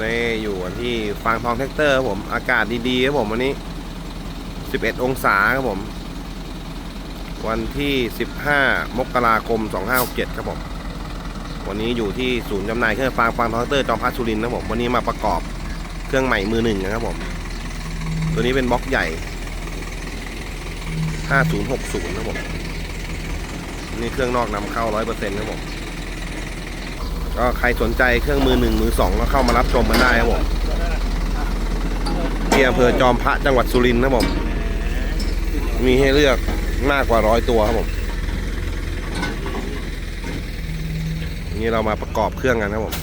วันนี้อยู่กันที่ฟางทองแท็กเตอร์ครับผม อากาศดีๆครับผมวันนี้ 11 องศาครับผม วันที่ 15 มกราคม 2567ครับผม วันนี้อยู่ที่ศูนย์จำหน่ายเครื่องฟางฟางทองแท็กเตอร์จอมพัชสุรินทร์ครับผมวันนี้มาประกอบเครื่องใหม่มือหนึ่งนะครับผม ตัวนี้เป็นบล็อกใหญ่ 5060ครับผม นี่เครื่องนอกนำเข้า 100%ครับผม ก็ใครสนใจเครื่องมือหนึ่งมือสองก็เข้ามารับชมกันได้ครับผมที่อำเภอจอมพระจังหวัดสุรินทร์ครับผม มีให้เลือกมากกว่าร้อยตัวครับผม นี่เรามาประกอบเครื่องกันครับผม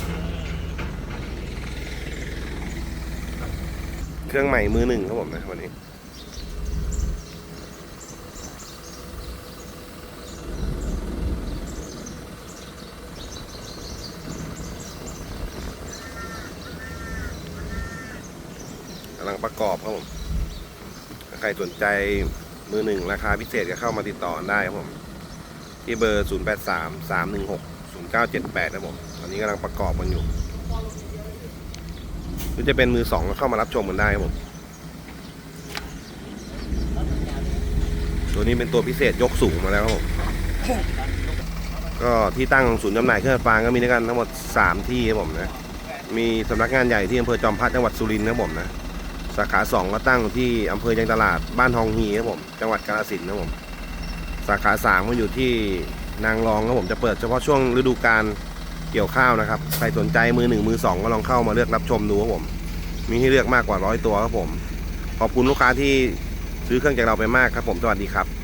เครื่องใหม่มือหนึ่งครับผมนะวันนี้ กำลังประกอบครับผมใครสนใจมือหนึ่งราคาพิเศษก็เข้ามาติดต่อได้ครับผมที่เบอร์ 0 8 3 3 1 6 0 9 7 8ครับผมตอนนี้กำลังประกอบกันอยู่หรือจะเป็นมือสองก็เข้ามารับชมกันได้ครับผมตัวนี้เป็นตัวพิเศษยกสูงมาแล้วครับผมก็ที่ตั้งของศูนย์จำหน่ายเครื่องฟางก็มีด้วยกันทั้งหมด 3 ที่ครับผมนะ มีสำนักงานใหญ่ที่อำเภอจอมพัฒจังหวัดสุรินทร์นะครับผมนะ สาขาสองก็ตั้งอยู่ที่อำเภอยังตลาดบ้านทองฮีครับผม จังหวัดกาฬสินธุ์นะครับผม สาขาสามก็อยู่ที่นางรองครับผมจะเปิดเฉพาะช่วงฤดูกาลเกี่ยวข้าวนะครับ ใครสนใจมือหนึ่งมือสองก็ลองเข้ามาเลือกรับชมดูครับผม มีให้เลือกมากกว่าร้อยตัวครับผม ขอบคุณลูกค้าที่ซื้อเครื่องจากเราไปมากครับผม สวัสดีครับ